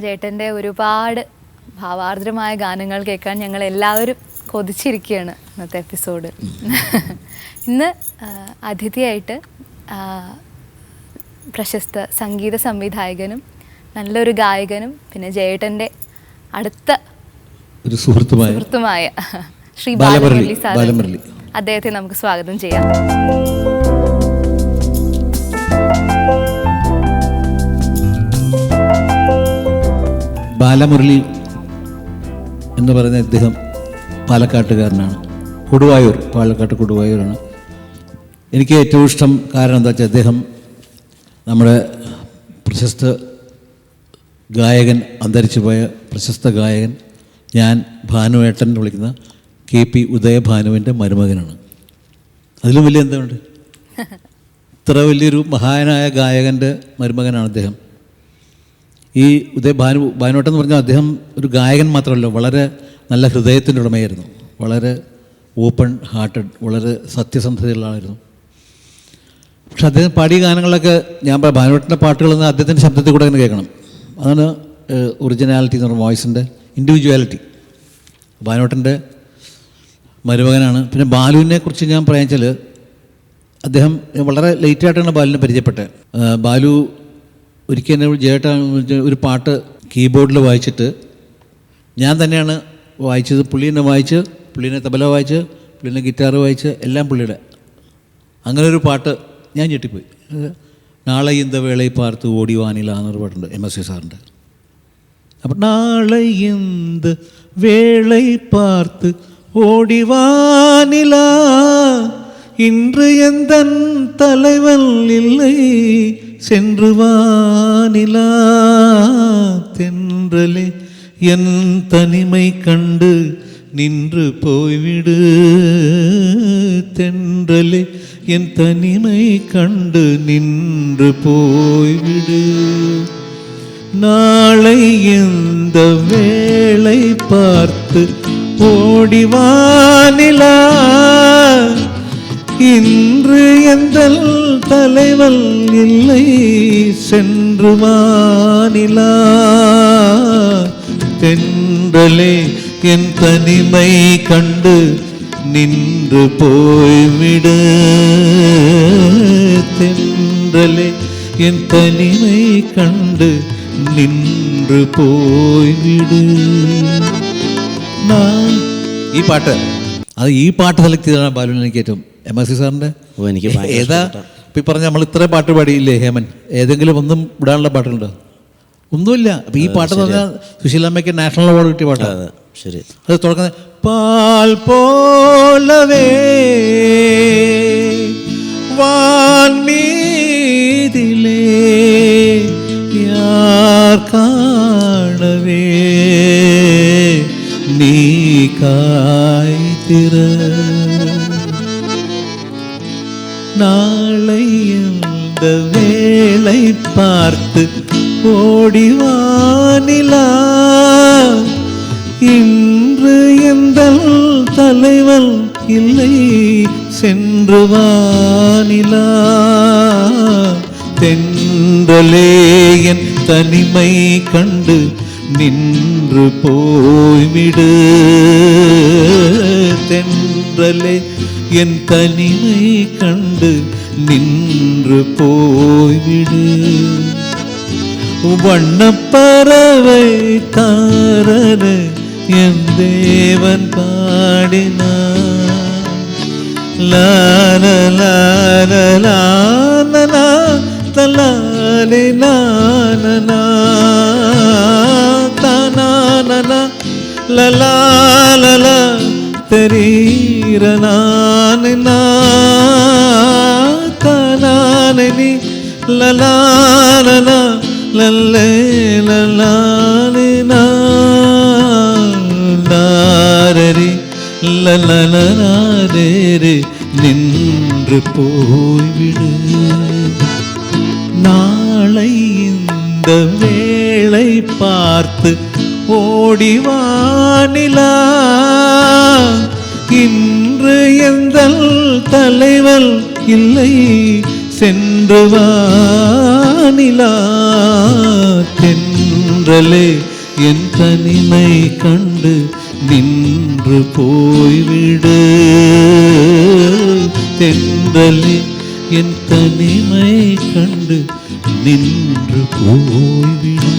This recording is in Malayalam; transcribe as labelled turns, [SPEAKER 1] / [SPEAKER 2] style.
[SPEAKER 1] ജേട്ടന്റെ ഒരുപാട് ഭാവാർദ്രമായ ഗാനങ്ങൾ കേൾക്കാൻ ഞങ്ങൾ എല്ലാവരും കൊതിച്ചിരിക്കുകയാണ് ഇന്നത്തെ എപ്പിസോഡ്. ഇന്ന് അതിഥിയായിട്ട് പ്രശസ്ത സംഗീത സംവിധായകനും നല്ലൊരു ഗായകനും പിന്നെ ജയേട്ടന്റെ അടുത്ത
[SPEAKER 2] ഒരു സുഹൃത്തുമായ
[SPEAKER 1] ശ്രീ
[SPEAKER 2] ബാലമുരളി
[SPEAKER 1] സാർ അദ്ദേഹത്തെ നമുക്ക് സ്വാഗതം ചെയ്യാം.
[SPEAKER 2] ബാലമുരളി എന്ന് പറയുന്ന ഇദ്ദേഹം പാലക്കാട്ടുകാരനാണ്. കൊടുവായൂർ പാലക്കാട്ട് കൊടുവായൂരാണ്. എനിക്ക് ഏറ്റവും ഇഷ്ടം കാരണം എന്താ വെച്ചാൽ അദ്ദേഹം നമ്മുടെ പ്രശസ്ത ഗായകൻ അന്തരിച്ചു പോയ പ്രശസ്ത ഗായകൻ ഞാൻ ഭാനുവേട്ടൻ എന്ന് വിളിക്കുന്ന കെ പി ഉദയഭാനുവിന്റെ മരുമകനാണ്. അതിലും വലിയ എന്തുണ്ട്? ഇത്ര വലിയൊരു മഹാനായ ഗായകന്റെ മരുമകനാണ് അദ്ദേഹം. ഈ ഉദയ ഭാനു ഭാനുവട്ടം എന്ന് പറഞ്ഞാൽ അദ്ദേഹം ഒരു ഗായകൻ മാത്രമല്ല വളരെ നല്ല ഹൃദയത്തിന്റെ ഉടമയായിരുന്നു. വളരെ ഓപ്പൺ ഹാർട്ടഡ് വളരെ സത്യസന്ധതയുള്ള ആളായിരുന്നു. പക്ഷെ അദ്ദേഹം പാടിയ ഗാനങ്ങളൊക്കെ ഞാൻ പറയാം ഭാനുവട്ടന്റെ പാട്ടുകളെന്ന് അദ്ദേഹത്തിന്റെ ശബ്ദത്തിൽ കൂടെ തന്നെ കേൾക്കണം. അതാണ് ഒറിജിനാലിറ്റി എന്ന് പറഞ്ഞ വോയിസിന്റെ ഇൻഡിവിജ്വാലിറ്റി ഭാനുവട്ടന്റെ മരുമകനാണ്. പിന്നെ ബാലുവിനെ കുറിച്ച് ഞാൻ പറയാച്ചാൽ അദ്ദേഹം വളരെ ലേറ്റായിട്ടാണ് ബാലുവിനെ പരിചയപ്പെട്ടത്. ബാലു ഒരിക്കൽ എന്നെ ജേട്ട ഒരു പാട്ട് കീബോർഡിൽ വായിച്ചിട്ട് ഞാൻ തന്നെയാണ് വായിച്ചത് പുള്ളി എന്നെ വായിച്ച് പുള്ളീനെ തബല വായിച്ച് പുള്ളീനെ ഗിറ്റാർ വായിച്ച് എല്ലാം പുള്ളിയുടെ അങ്ങനെ ഒരു പാട്ട് ഞാൻ ഞെട്ടിപ്പോയി അത് നാളെ ഇന്ത വേളയിൽ പാർത്ത് ഓടി വാനില എന്നൊരു പാട്ടുണ്ട് എം എസ് സി സാറിൻ്റെ അപ്പം നാളെ എന്ത് വേളை பார்த்து ஓடிவானிலா இன்று எந்த தலைவன் இல்லை சென்று வானிலா தென்றலே. என் தனிமை கண்டு நின்று போய்விடு தென்றலே. என் தனிமை கண்டு நின்று போய்விடு. நாளை இந்த வேளை பார்த்து ஓடிவானிலா இன்று எந்தல் தலைவல் இல்லை சென்று வானிலா தென்றலே என் தனிமை கண்டு நின்று போய்விடு தென்றலே என் தனிமை கண்டு நின்று പോയിട് ഈ പാട്ട് അത് ഈ പാട്ട് സെലക്ട് ചെയ്താണ് ബാലുവിന് എനിക്ക് എം എസ് സി സാറിന്റെ
[SPEAKER 3] ഓ, എനിക്ക്
[SPEAKER 2] ഏതാ? ഇപ്പം ഈ പറഞ്ഞ നമ്മൾ ഇത്ര പാട്ട് പാടിയില്ലേ ഹേമൻ? ഏതെങ്കിലും ഒന്നും വിടാനുള്ള പാട്ടുണ്ടോ ഒന്നുമില്ല. അപ്പം ഈ പാട്ട് എന്ന് പറഞ്ഞാൽ സുശീലമ്മയ്ക്ക് നാഷണൽ അവാർഡ് കിട്ടിയ പാട്ടാണ്
[SPEAKER 3] ശരി.
[SPEAKER 2] അത് തുടങ്ങുന്നത് പാൽ പോലവേ വാൻമീതിലേ യാർ കാണവേ നീ കായ്തിര. நாளை இந்த வேலை பார்த்து ஓடிவானிலா இன்று எந்த தலைவன் இல்லை சென்று வானிலா தென்றலே என் தனிமை கண்டு நின்று போய்விடு. தென்றலே என் தனிமை கண்டு நின்று போய்விடு. வண்ணப்பறவை காரன என் தேவன் பாடினான் லால லால லானனா தலாலே நானனா தானானனா லலா லலா தெரீரனானனா లలానా కలాలని లలాలనా లల్లే లలాలినా నారీ லலலரே நின்று போய்விடு நாளை இந்த வேளை பார்த்து ஓடிவானிலா இன் தலைவன் இல்லை. சென்று வானிலா தென்றலே என் தனிமை கண்டு நின்று போய்விடு. தென்றலே என் தனிமை கண்டு நின்று போய்விடு.